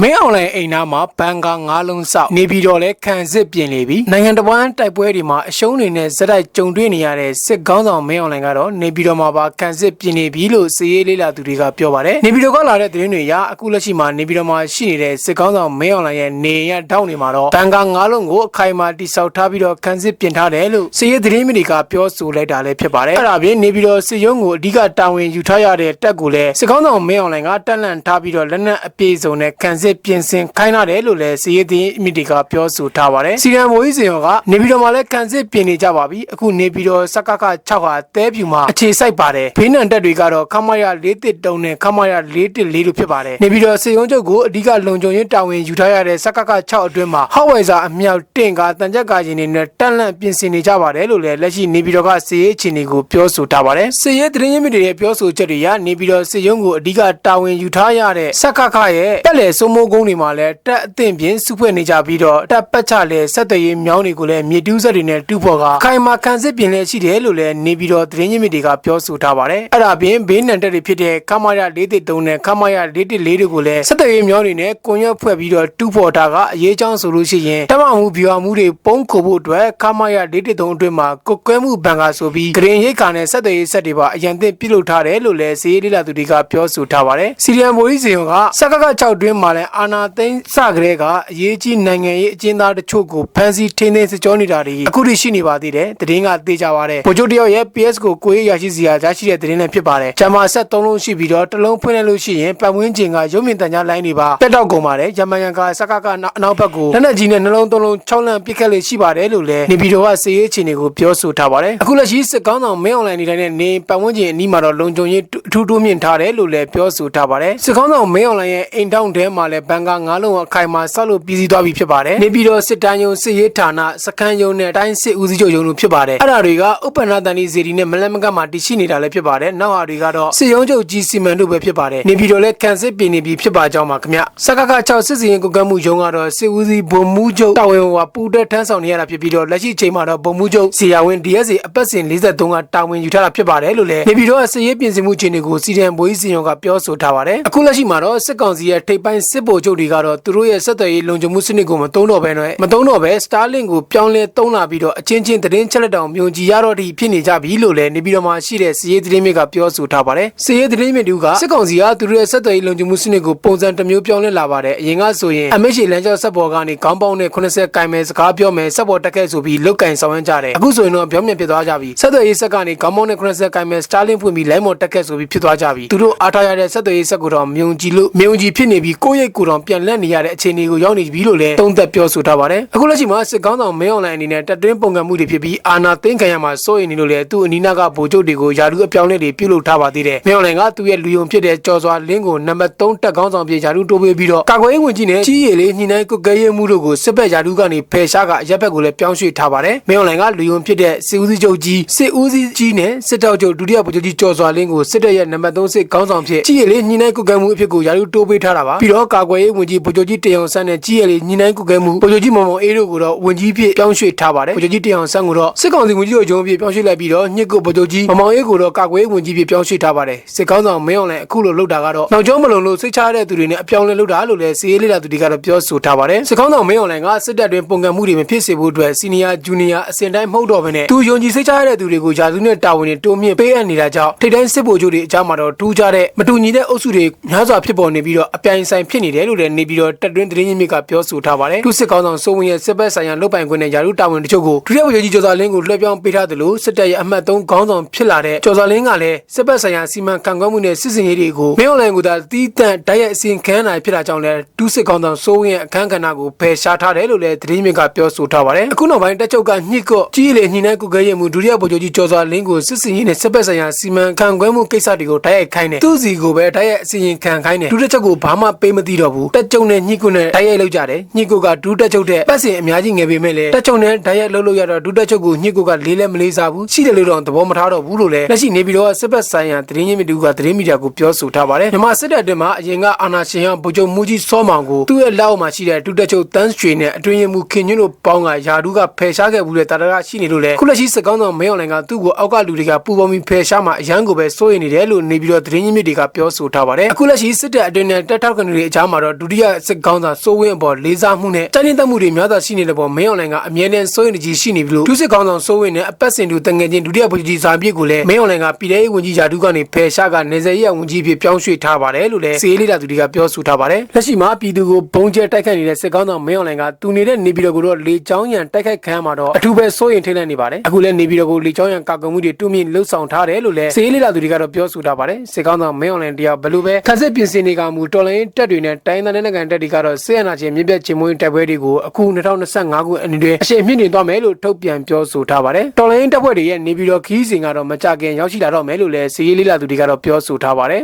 မင်းအွန်လိုင်းအိမ်နာမှာဘန်ကာငါးလုံးဆောက်နေပြီးတော့လဲခံစစ်ပြင်နေပြီနိုင်ငံတော်ဝန်တိုက်ပွဲတွေမှာအရှုံးတွေနဲ့ဇက်တိုက်ကြုံတွေ့နေရတဲ့စစ်ကောင်းဆောင်မင်းအွန်လိုင်းကတော့နေပြီးတော့မှာပါခံစစ်ပြင်နေပြီလို့စီရေးလေးလာသူတွေကပြောပါတယ်နေပြီးတော့ကလာတဲ့သတင်းတွေအရအခုလက်ရှိမှာနေပြီးတော့မှာရှိနေတဲ့စစ်ကောင်းဆောင်မင်းအွန်လိုင်းရဲ့နေရတောင်းနေမှာတော့ဘန်ကာငါးလုံးကိုအခိုင်အမာတိစောက်ထားပြီးတော့ခံစစ်ပြင်ထားတယ်လို့စီရေးသတင်းတွေကပြောဆိုလိုက်တာလည်းဖြစ်ပါတယ်အဲ့ဒါပြင်နေပြီးတော့စစ်ရုံးကိုအဓိကတာဝန်ယူထားရတဲ့တပ်ကိုလည်းစစ်ကောင်းဆောင်မင်းအွန်လိုင်းကတက်လန့်ထားပြီးတော့လက်နက်အပြည့်စုံနဲ့ခံစစ်ပြင်ဆင်ခိုင်းရတယ်လို့လည်းစီရေးသတင်းအမိတွေကပြောဆိုထားပါတယ်စီရန်မိုးကြီးစင်ရောကနေပြည်တော်မှာလည်းခံစစ်ပြင်နေကြပါပြီအခုနေပြည်တော်စကက6ဟာတဲပြူမှာအခြေစိုက်ပါတယ်ဘေးနံတက်တွေကတော့ခမရ413နဲ့ခမရ414လို့ဖြစ်ပါတယ်နေပြည်တော်စေုံချုပ်ကိုအဓိကလုံခြုံရေးတာဝန်ယူထားရတဲ့စကက6အတွင်းမှာဟောက်ဝယ်စာအမြောက်တင့်ကတန်ကြက်ကာရင်တွေနဲ့တက်လန့်ပြင်ဆင်နေကြပါတယ်လို့လည်းလက်ရှိနေပြည်တော်ကစီရေးအခြေအနေကိုပြောဆိုထားပါတယ်စီရေးသတင်းရင်းမြစ်တွေရဲ့ပြောဆိုချက်တွေကနေပြည်တော်စေုံကိုအဓိကတာဝန်ယူထားရတဲ့စကကရဲ့တက်လေစိုးမိုးကုန်းတွေမှာလည်းတက်အသင့်ပြင်စုဖွဲ့နေကြပြီးတော့တက်ပတ်ချလဲဆက်သွယ်ရေးမြောင်းတွေကိုလည်းမြေတူးဆက်တွေနဲ့တူဖို့ကခိုင်မာခံစစ်ပြင်လဲရှိတယ်လို့လည်းနေပြည်တော်သတင်းရင်းမြစ်တွေကပြောဆိုထားပါတယ်အဲ့ဒါပြင်ဘေးနံတက်တွေဖြစ်တဲ့ခမာရ413နဲ့ခမာရ414တွေကိုလည်းဆက်သွယ်ရေးမြောင်းတွေနဲ့ကွန်ရက်ဖွဲ့ပြီးတော့တူဖို့တာကအရေးချောင်းဆိုလို့ရှိရင်တမမှုဗျူဟာမှုတွေပုံခုဖို့အတွက်ခမာရ413အတွင်းမှာကုတ်ကွဲမှုဘန်ကာဆိုပြီးဂရင်ရိတ်ကာနဲ့ဆက်သွယ်ရေးဆက်တွေပါအရန်သင့်ပြုလုပ်ထားတယ်လို့လည်းစီးရေးလေးလာသူတွေကပြောဆိုထားပါတယ်စီရီယံမိုးကြီးစီယုံကစကက6တွင်းမှာလည်းအာနာသိန်းစကလေးကအရေးကြီးနိုင်ငံရေးအကျဉ်းသားတချို့ကိုဖမ်းဆီးထိန်းသိမ်းစကြောနေတာတွေအခုထိရှိနေပါသေးတယ်တည်င်းကသိကြပါတယ်ဗိုလ်ချုပ်တယောက်ရဲ့ PS ကိုကိုရေးရရှိစီရကြားရှိတဲ့တည်င်းလည်းဖြစ်ပါတယ်ဂျမာဆက်3လုံးရှိပြီးတော့တစ်လုံးဖွင့်လိုက်လို့ရှိရင်ပတ်ဝန်းကျင်ကရုပ်မြင်တန်ကြားလိုင်းတွေပါတက်တော့ကုန်ပါတယ်ဂျမန်ရန်ကစကကအနောက်ဘက်ကိုလက်နက်ကြီးနဲ့နှလုံးသုံးလုံး6လန့်ပစ်ခတ်လေရှိပါတယ်လို့လည်းနေပြည်တော်ကစီရေးအခြေအနေကိုပြောဆိုထားပါတယ်အခုလက်ရှိစစ်ကောင်းဆောင်မင်းအွန်လိုင်းနေတိုင်းနဲ့နေပတ်ဝန်းကျင်အနီးမှာတော့လုံခြုံရေးအထူးတိုးမြင့်ထားတယ်လို့လည်းပြောဆိုထားပါတယ်စစ်ကောင်းဆောင်မင်းအွန်လိုင်းရဲ့အိမ်တောင်ထဲမှာလည်းဘန်ကာ9လုံးအခိုင်မာဆောက်လို့ပြည်စည်းသွားပြီဖြစ်ပါတယ်နေပြည်တော်စစ်တမ်းယုံစစ်ရေးဌာနစခန်းယုံနဲ့တိုင်းစစ်ဦးစီးချုပ်ယုံတို့ဖြစ်ပါတယ်အဲ့ဒါတွေကဥပ္ပန္နတန်ဒီဇီရီနဲ့မလမကမှာတည်ရှိနေတာလည်းဖြစ်ပါတယ်နောက်ဟာတွေကတော့စစ်ရုံးချုပ်ကြီးစီမံတို့ပဲဖြစ်ပါတယ်နေပြည်တော်လည်းကန်စစ်ပြင်နေပြီဖြစ်ပါကြောင်းပါခင်ဗျစကက6စစ်စင်ကိုကမှုယုံကတော့စစ်ဦးစီးဗိုလ်မှူးချုပ်တာဝန်ဟိုပူတက်ထမ်းဆောင်နေရတာဖြစ်ပြီးတော့လက်ရှိချိန်မှာတော့ဗိုလ်မှူးချုပ်စီယာဝင်း DSA အပတ်စဉ်43ကတာဝန်ယူထားတာဖြစ်ပါတယ်လို့လည်းနေပြည်တော်ကစစ်ရေးပြင်ဆင်မှုခြေနေကိုစီရန်ဘိုးကြီးစီယုံကပြောဆိုထားပါတယ်အခုလက်ရှိမှာတော့စစ်ကောင်စီရဲ့ထိပ်ပိုင်းစစ်ဗိုလ်ချုပ်တွေကတော့သူတို့ရဲ့ဆက်သွယ်ရေးလုံခြုံမှုစနစ်ကိုမတုံးတော့ဘဲနဲ့မတုံးတော့ဘဲ Starlink ကိုပြောင်းလဲတုံးလာပြီးတော့အချင်းချင်းသတင်းချက်လက်တောင်မြုံကြည်ရတော့ဒီဖြစ်နေကြပြီလို့လည်းနေပြည်တော်မှာရှိတဲ့စစ်ရေးသတင်းမြစ်ကပြောဆိုထားပါတယ်စစ်ရေးသတင်းမြစ်တူကစစ်ကောင်စီကသူတို့ရဲ့ဆက်သွယ်ရေးလုံခြုံမှုစနစ်ကိုပုံစံတစ်မျိုးပြောင်းလဲလာပါတယ်အရင်ကဆိုရင်အမေရှိလမ်းကျောဆက်ပေါ်ကနေခေါင်းပေါင်းနဲ့80ကင်မယ်စကားပြောမယ်ဆက်ပေါ်တက်ခဲ့ဆိုပြီးလုတ်ကင်ဆောင်ရမ်းကြတယ်အခုဆိုရင်တော့ပြောင်းပြန်ဖြစ်သွားကြပြီဆက်သွယ်ရေးဆက်ကနေခေါင်းပေါင်းနဲ့80ကင်မယ် Starlink ဖွင့်ပြီးလိုင်းမော်တက်ခဲ့ဆိုပြီးဖြစ်သွားကြပြီသူတို့အားထားရတဲ့ဆက်သွယ်ရေးဆက်ကိုတော့မြုံကြည်လို့မြုံကြည်ဖြစ်နေပြီးကိုယ့်ရိတ်ကိုယ်တော်ပြန်လက်နေရတဲ့အခြေအနေကိုရောက်နေပြီလို့လည်းသုံးသက်ပြောဆိုထားပါတယ်အခုလက်ရှိမှာစစ်ကောင်းဆောင်မင်းအွန်လိုင်းအနေနဲ့တက်တွင်းပုံကံမှုတွေဖြစ်ပြီးအာနာသိန်းခံရမှာစိုးရိမ်နေလို့လေသူ့အနီးနားကဗိုလ်ချုပ်တွေကိုယာလူအပြောင်းလဲတွေပြုလုပ်ထားပါသေးတယ်မင်းအွန်လိုင်းကသူ့ရဲ့လူယုံဖြစ်တဲ့ကြော်စွာလင်းကိုနံပါတ်3တက်ကောင်းဆောင်ပြေယာလူတိုးပေးပြီးတော့ကာကွယ်ရေးဝန်ကြီးနဲ့ကြီးရည်လေးညှိနှိုင်းကုတ်ကဲရေးမှုတို့ကိုစစ်ဘက်ယာလူကနေဖယ်ရှားကအရက်ဘက်ကိုလည်းပြောင်းရွှေ့ထားပါတယ်မင်းအွန်လိုင်းကလူယုံဖြစ်တဲ့စစ်ဦးစီးချုပ်ကြီးစစ်ဦးစီးကြီးနဲ့စစ်တောက်ချုပ်ဒုတိယဗိုလ်ချုပ်ကြီးကြော်စွာလင်းကိုစစ်တပ်ရဲ့နံပါတ်3စစ်ကောင်းဆောင်ဖြစ်ကြီးရည်လေးညှိနှိုင်းကုတ်ကဲမှုအဖြစ်ကိုယာလူတိုးပေးထားတာပါပြီးတော့ကာကွယ်ရေးဝန်ကြီးဗိုလ်ချုပ်ကြီးတရုံဆန်းနဲ့ကြီးရည်လေးညှိနှိုင်းကုတ်ကဲမှုဗိုလ်ချုပ်ကြီးမောင်မောင်အေးတို့ကိုတော့ဝန်ကြီးဖြစ်ပြောင်းရွှေ့ထားပါတယ်ဗိုလ်ချုပ်ကြီးတရုံဆန်းကိုတော့စစ်ကောင်စီဝန်ကြီးတို့ဂျုံဖြစ်ပြောင်းရွှေ့လိုက်ပြီးတော့ညစ်ကုတ်ဗိုလ်ချုပ်ကြီးမောင်မောင်အေးကိုတော့ကာကွယ်ရေးဝန်ကြီးဖြစ်ပြောင်းရွှေ့ထားပါတယ်စစ်ကောင်းဆောင်မင်းအောင်လည်းအခုလိုလုပ်တာကတော့နောက်ကျောမလုံလို့စိတ်ချရတဲ့သူတွေနဲ့အပြောင်းလဲလုပ်တာလို့လည်းစီးရေးလေးလာသူတွေကတော့ပြောဆိုထားပါတယ်စစ်ကောင်းဆောင်မင်းအောင်လည်းကစစ်တပ်တွင်ပုံကံမှုတွေမဖြစ်စေဖို့အတွက်စီနီယာဂျူနီယာအစဉ်တိုင်းမဟုတ်တော့ဘဲနဲ့သူယုံကြည်စိတ်ချရတဲ့သူတွေကိုယာသူနဲ့တာဝန်တွေတိုးမြင့်ပေးအပ်နေတာကြောင့်ထိတ်တိုင်းစစ်ဗိုလ်ချုပ်တွေအကြောင်းမှာတော့ထူးခြားတဲ့မတူညီတဲ့အုပ်စုတွေများစွာဖြစ်ပေါ်နေပြီးတော့အပြိုင်ဆိုင်ဖြစ်နေတယ်လို့လည်းနေပြီးတော့တက်တွင်းသတင်းရင်းမြစ်ကပြောဆိုထားပါတယ်သူစစ်ကောင်းဆောင်စိုးဝင်းရဲ့စစ်ဘက်ဆိုင်ရာလုပ်ပိုင်ခွင့်နဲ့ယာလူတာဝန်တချို့ကိုဒုတိယဗိုလ်ချုပ်ကြီးကျော်စာလင်းကိုလွှဲပြောင်းပေးထားတယ်လို့စစ်တပ်ရဲ့အမှတ်3ခေါင်းဆောင်ဖြစ်လာတဲ့ကျော်စာလင်းကလည်းစစ်ဘက်ဆိုင်ရာစီမံခန့်ခွဲမှုနဲ့စစ်စင်ရေးတွေကိုမင်းအွန်လိုင်းကသာတီးတန့်တိုက်ရိုက်အစီရင်ခံနိုင်ဖြစ်တာကြောင့်လည်းဒုစစ်ကောင်းဆောင်စိုးဝင်းရဲ့အခမ်းကဏ္ဍကိုဖယ်ရှားထားတယ်လို့လည်းသတင်းမြစ်ကပြောဆိုထားပါတယ်အခုနောက်ပိုင်းတက်ချုပ်ကညှစ်ကော့ကြီးလေညှိနှိုင်းကုကဲရမှုဒုတိယဗိုလ်ချုပ်ကြီးကျော်စာလင်းကိုစစ်စင်ရေးနဲ့စစ်ဘက်ဆိုင်ရာစီမံခန့်ခွဲမှုကိစ္စတွေကိုတိုက်ရိုက်ခိုင်းတယ်သူစီကိုပဲတိုက်ရိုက်အစီရင်ခံခိုင်းတယ်ဒုတက်ချုပ်ကိုဘာမှပေးမသိတော့ဘူးတက်ချုပ်နဲ့ညှစ်ကုနဲ့တိုက်ရိုက်လောက်ကြတယ်ညှစ်ကုကဒုတက်ချုပ်တဲ့ပတ်စင်အများကြီးငယ်ပေမဲ့လည်းတက်ချုပ်နဲ့တိုက်ရိုက်လောက်လို့ရတော့ဒုတက်ချုပ်ကိုညှစ်ကုကလေးလဲမလေးစားဘူးရှိတယ်လို့တော့သဘောမထားတော့ဘူးလို့လည်းလက်ရှိနေပြီးတော့စစ်ဘက်ဆိုင်ရာသတင်းရင်းမြစ်တူကသတင်းမီဒီယာကိုပြောဆိုထားပါတယ်မြန်မာစစ်တပ်အတွင်းမှာအရင်ကအာဏာရှင်ဟောင်းဗိုလ်ချုပ်မူကြီးစောမောင်ကိုသူ့ရဲ့လက်အောက်မှာရှိတဲ့ဒုတက်ချုပ်တန်းရွှေနဲ့အတွင်းရင်မှုခင်ညွန့်တို့ပေါင်းကယာဒူးကဖယ်ရှားခဲ့ဘူးတဲ့တာတရရှိနေလို့လေခုလက်ရှိစစ်ကောင်းဆောင်မဲအောင်လိုင်ကသူ့ကိုအောက်ကလူတွေကပူပေါင်းပြီးဖယ်ရှားမှာအရန်ကိုပဲစိုးရိမ်နေတယ်လို့နေပြီးတော့သတင်းရင်းမြစ်တွေကပြောဆိုထားပါတယ်အခုလက်ရှိစစ်တပ်အတွင်းနဲ့တက်ထောက်ကန်တွေအကြကြားမှာတော့ဒုတိယစစ်ကောင်းဆောင်စိုးဝင်းအပေါ်လေးစားမှုနဲ့တိုင်းရင်းတပ်မှုတွေများစွာရှိနေတဲ့ပေါ်မင်းအွန်လိုင်းကအမြဲတမ်းစိုးရင်တကြီးရှိနေပြီလို့ဒုစစ်ကောင်းဆောင်စိုးဝင်းနဲ့အပတ်စဉ်တူတငယ်ချင်းဒုတိယဗိုလ်ကြီးစာပြည့်ကိုလည်းမင်းအွန်လိုင်းကပြည်ထောင်ဝင်ကြီးယာဒုကနေဖယ်ရှားကနေဆက်ရဝင်ကြီးဖြစ်ပြောင်းရွှေ့ထားပါတယ်လို့လည်းစီရေးလေးတာသူတွေကပြောဆိုထားပါတယ်လက်ရှိမှာပြည်သူကိုဘုံကျဲတိုက်ခိုက်နေတဲ့စစ်ကောင်းဆောင်မင်းအွန်လိုင်းကတူနေတဲ့နေပြည်တော်ကိုတော့လေချောင်းရံတိုက်ခိုက်ခံရမှာတော့အထူးပဲစိုးရင်ထိတ်လန့်နေပါတယ်အခုလည်းနေပြည်တော်ကိုလေချောင်းရံကာကွယ်မှုတွေတူမြင့်လှုပ်ဆောင်ထားတယ်လို့လည်းစီရေးလေးတာသူတွေကတော့ပြောဆိုထားပါတယ်စစ်ကောင်းဆောင်မင်းအွန်လိုင်းတရားဘယ်လိုပဲခက်စစ်ပြင်ဆင်နေကမူတော်လိုင်းတက်တွေနဲ့တိုင်းသားနိုင်ငံတက်တွေကတော့ဆေးရနာချင်းမြင့်ပြတ်ချင်းမွေးတိုက်ပွဲတွေကိုအခု2025ခုအနေနဲ့အရှိန်မြင့်နေသွားမယ်လို့ထုတ်ပြန်ပြောဆိုထားပါတယ်တော်လိုင်းတက်ပွဲတွေရဲ့နေပြည်တော်ခီးစဉ်ကတော့မကြခင်ရောက်ရှိလာတော့မယ်လို့လည်းစီရေးလေးလာသူတွေကတော့ပြောဆိုထားပါတယ်